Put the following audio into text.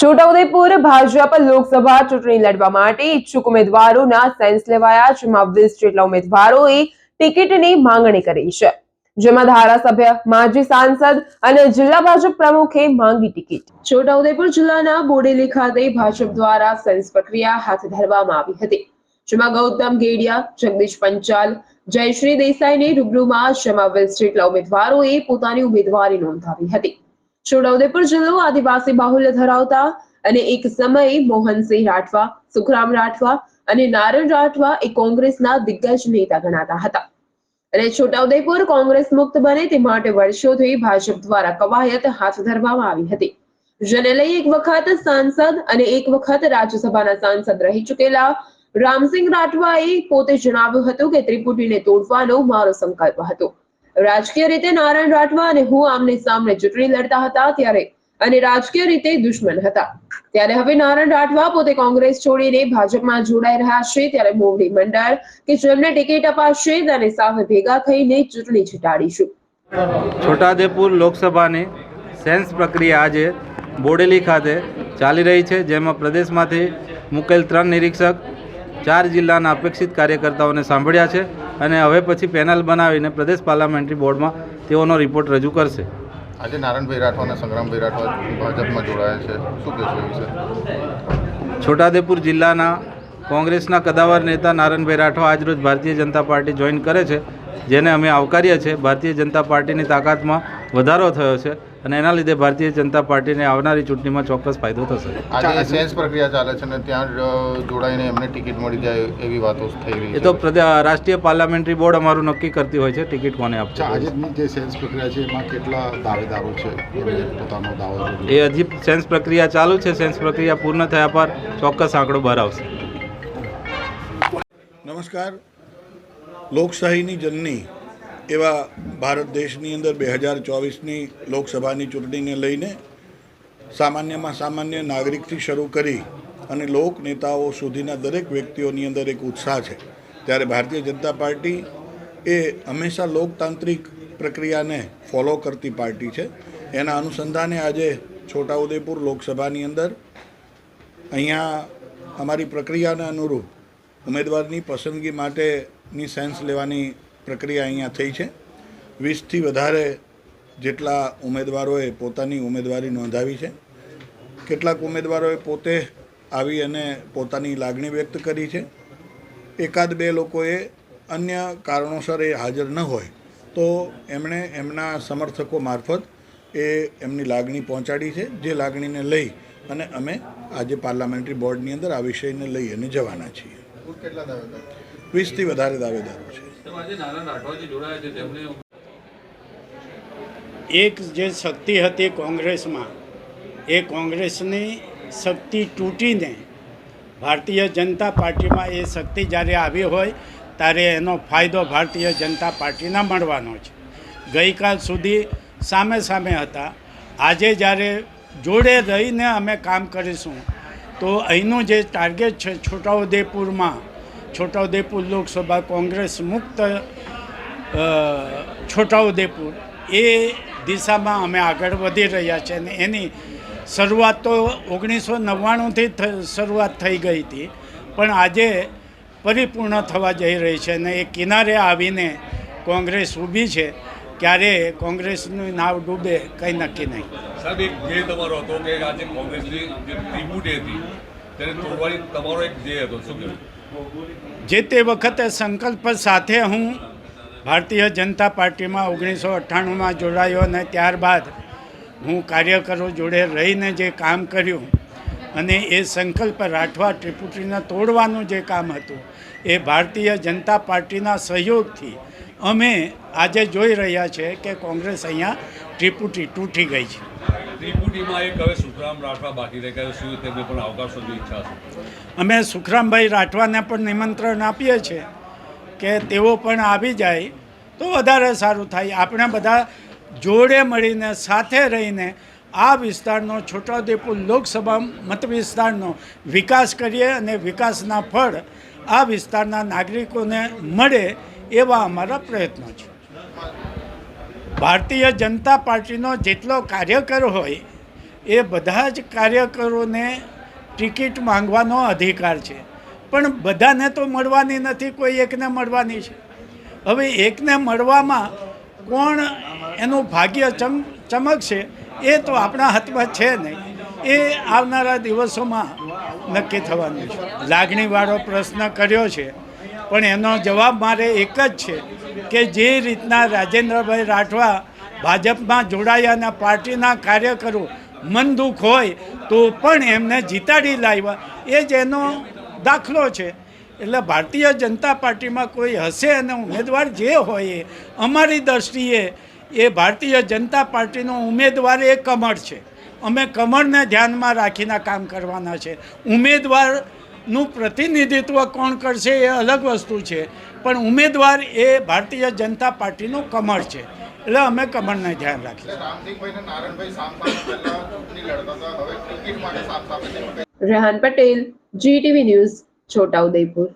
છોટાઉદેપુર ભાજપ લોકસભા ચૂંટણી લડવા માટે ઈચ્છુક ઉમેદવારોના સેન્સ લેવાયા, જેમાં વીસ જેટલા ઉમેદવારોએ ટિકિટની માંગણી કરી છે. જેમાં ધારાસભ્ય, માજી સાંસદ અને જિલ્લા ભાજપ પ્રમુખે માંગી ટિકિટ. છોટાઉદેપુર જિલ્લાના બોડેલી ખાતે ભાજપ દ્વારા સેન્સ પ્રક્રિયા હાથ ધરવામાં આવી હતી, જેમાં ગૌતમ ગેડિયા, જગદીશ પંચાલ, જયશ્રી દેસાઈને રૂબરૂમાં, જેમાં વીસ જેટલા ઉમેદવારોએ પોતાની ઉમેદવારી નોંધાવી હતી. છોટાઉદેપુર જિલ્લો આદિવાસી બાહુલ્ય ધરાવતા અને એક સમયે મોહનસિંહ રાઠવા, સુખરામ રાઠવા અને નારણ રાઠવા એ કોંગ્રેસના દિગ્ગજ નેતા ગણાતા હતા. અને છોટાઉદેપુર કોંગ્રેસ મુક્ત બને તે માટે વર્ષોથી ભાજપ દ્વારા કવાયત હાથ ધરવામાં આવી હતી. જેને લઈ એક વખત સાંસદ અને એક વખત રાજ્યસભાના સાંસદ રહી ચૂકેલા રામસિંહ રાઠવાએ પોતે જણાવ્યું હતું કે ત્રિપુટીને તોડવાનો મારો સંકલ્પ હતો. રાજકીય રીતે નારાયણ રાઠવા અને હું આમને સામને ચૂંટણી લડતા હતા ત્યારે અને રાજકીય રીતે દુશ્મન હતા. ત્યારે હવે નારાયણ રાઠવા પોતે કોંગ્રેસ છોડીને ભાજપમાં જોડાઈ રહ્યા છે. ત્યારે મોવડી મંડળ કે જેમને ટિકિટ અપાશે તેની સાથે ભેગા થઈને ચૂંટણી જીતાડીશું. છોટાદેપુર લોકસભાની સેન્સ પ્રક્રિયા આજે બોડેલી ખાતે ચાલી રહી છે, જેમાં પ્રદેશમાંથી મુકેલ ત્રણ નિરીક્ષક ચાર જિલ્લાના અપેક્ષિત કાર્યકર્તાઓને સાંભળ્યા છે. અને હવે પછી પેનલ બનાવીને પ્રદેશ પાર્લામેન્ટરી બોર્ડમાં તેઓનો રિપોર્ટ રજૂ કરશે. આજે નારાયણભાઈ રાઠવા અને સંગ્રામભાઈ રાઠવા ભાજપમાં જોડાયા છે. શું કહેશો વિશે? છોટાદેપુર જિલ્લાના કોંગ્રેસના કદાવર નેતા નારાયણભાઈ રાઠવા આજરોજ ભારતીય જનતા પાર્ટી જોઈન કરે છે જેને અમે આવકારીએ છીએ. ભારતીય જનતા પાર્ટીની તાકાતમાં વધારો થયો છે. અને એના લીધે ભારતીય જનતા પાર્ટીને આવનારી ચૂંટણીમાં ચોક્કસ ફાયદો થશે. આજે સેન્સ પ્રક્રિયા ચાલે છે અને ત્યાં જોડાઈને એમને ટિકિટ મળી જાય એવી વાતો થઈ રહી એ તો પ્રદે- રાષ્ટ્રીય પાર્લામેન્ટરી બોર્ડ અમારું નક્કી કરતી હોય છે ટિકિટ કોને આપશે આજે જે સેન્સ પ્રક્રિયા છે એમાં કેટલા દાવેદારો છે? પોતાનો દાવો એ હજી સેન્સ પ્રક્રિયા ચાલુ છે સેન્સ પ્રક્રિયા પૂર્ણ થયા પર ચોક્કસ આંકડો બહાર આવશે નમસ્કાર. લોકશાહીની જનની એવા ભારત દેશની અંદર બે હજાર ચોવીસની લોકસભાની ચૂંટણીને લઈને સામાન્યમાં સામાન્ય નાગરિકથી શરૂ કરી અને લોક નેતાઓ સુધીના દરેક વ્યક્તિઓની અંદર એક ઉત્સાહ છે. ત્યારે ભારતીય જનતા પાર્ટી એ હંમેશા લોકતાંત્રિક પ્રક્રિયાને ફોલો કરતી પાર્ટી છે. એના અનુસંધાને આજે છોટાઉદેપુર લોકસભાની અંદર અહીંયા અમારી પ્રક્રિયાને અનુરૂપ ઉમેદવારની પસંદગી માટેની સેન્સ લેવાની પ્રક્રિયા અહીંયા થઈ છે. વીસથી વધારે જેટલા ઉમેદવારોએ પોતાની ઉમેદવારી નોંધાવી છે. કેટલાક ઉમેદવારોએ પોતે આવી અને પોતાની લાગણી વ્યક્ત કરી છે. એકાદ બે લોકોએ અન્ય કારણોસર એ હાજર ન હોય તો એમણે એમના સમર્થકો મારફત એ એમની લાગણી પહોંચાડી છે જે લાગણીને લઈ અને અમે આજે પાર્લામેન્ટરી બોર્ડની અંદર આ વિષયને લઈ અને જવાના છીએ. વીસથી વધારે દાવેદારો છે. એક જે શક્તિ હતી કોંગ્રેસમાં, એ કોંગ્રેસની શક્તિ તૂટીને ભારતીય જનતા પાર્ટીમાં એ શક્તિ જ્યારે આવી હોય, ત્યારે એનો ફાયદો ભારતીય જનતા પાર્ટીના મળવાનો છે. ગઈકાલ સુધી સામે સામે હતા. આજે જ્યારે જોડે રહીને અમે કામ કરીશું, તો અહીંનું જે ટાર્ગેટ છે છોટાઉદેપુરમાં છોટાઉદેપુર લોકસભા કોંગ્રેસ મુક્ત છોટાઉદેપુર. એ દિશામાં અમે આગળ વધી રહ્યા છે અને એની શરૂઆત તો ઓગણીસો નવ્વાણુંથી શરૂઆત થઈ ગઈ હતી. પણ આજે પરિપૂર્ણ થવા જઈ રહી છે અને એ કિનારે આવીને કોંગ્રેસ ઊભી છે. ક્યારે કોંગ્રેસનું નાવ ડૂબે કંઈ નક્કી નહીં. સાહેબ, એક ધ્યેય તમારો હતો કે આજે કોંગ્રેસની જે ત્રિપુટી હતી, તેને તોડવાની તમારો એક ધ્યેય હતો. શું કહેવું? જે તે વખતે સંકલ્પ સાથે હું ભારતીય જનતા પાર્ટીમાં ઓગણીસો અઠ્ઠાણુંમાં જોડાયો અને ત્યારબાદ હું કાર્યકરો જોડે રહીને જે કામ કર્યું અને એ સંકલ્પ રાઠવા ત્રિપુટીને તોડવાનું જે કામ હતું, એ ભારતીય જનતા પાર્ટીના સહયોગથી અમે આજે જોઈ રહ્યા છે કે કોંગ્રેસ અહીંયા ત્રિપુટી તૂટી ગઈ છે. ત્રિપુટીમાં એક હવે સુખરામ રાઠવા બાકી રહે કે શું તેમને પણ આવકારશોની ઈચ્છા છે. અમે સુખરામભાઈ રાઠવાને પણ નિમંત્રણ આપીએ છીએ કે તેઓ પણ આવી જાય તો વધારે સારું થાય. આપણે બધા જોડે મળીને, સાથે રહીને આ વિસ્તારનો છોટાઉદેપુર લોકસભા મત વિસ્તારનો વિકાસ કરીએ અને વિકાસના ફળ આ વિસ્તારના નાગરિકોને મળે એવા અમારા પ્રયત્નો છે. ભારતીય જનતા પાર્ટીનો જેટલો કાર્યકર હોય, એ બધા જ કાર્યકરોને ટિકિટ માંગવાનો અધિકાર છે. પણ બધાને તો મળવાની નથી, કોઈ એકને મળવાની છે. હવે એકને મળવામાં કોણ એનું ભાગ્ય ચમ, ચમકશે, એ તો આપણા હાથમાં છે નહીં. એ આવનારા દિવસોમાં નક્કી થવાનું છે. લાગણીવાળો પ્રશ્ન કર્યો છે, પણ એનો જવાબ મારે એક જ છે. કે જે રીતના રાજેન્દ્રભાઈ રાઠવા ભાજપમાં જોડાયા અને પાર્ટીના કાર્યકરો મન દુઃખ હોય તો પણ એમને જીતાડી લાવ્યા. એ જ એનો દાખલો છે. એટલે ભારતીય જનતા પાર્ટીમાં કોઈ હશે અને ઉમેદવાર જે હોય અમારી દ્રષ્ટિએ એ ભારતીય જનતા પાર્ટીનો ઉમેદવાર એ કમળ છે. અમે કમળને ધ્યાનમાં રાખીને કામ કરવાના છે. ઉમેદવારનું પ્રતિનિધિત્વ કોણ કરશે એ અલગ વસ્તુ છે. પણ ઉમેદવાર એ ભારતીય જનતા પાર્ટીનું કમળ છે. એટલે અમે કમળને ધ્યાન રાખીએ. Rehan Patel GTV news Chhota Udepur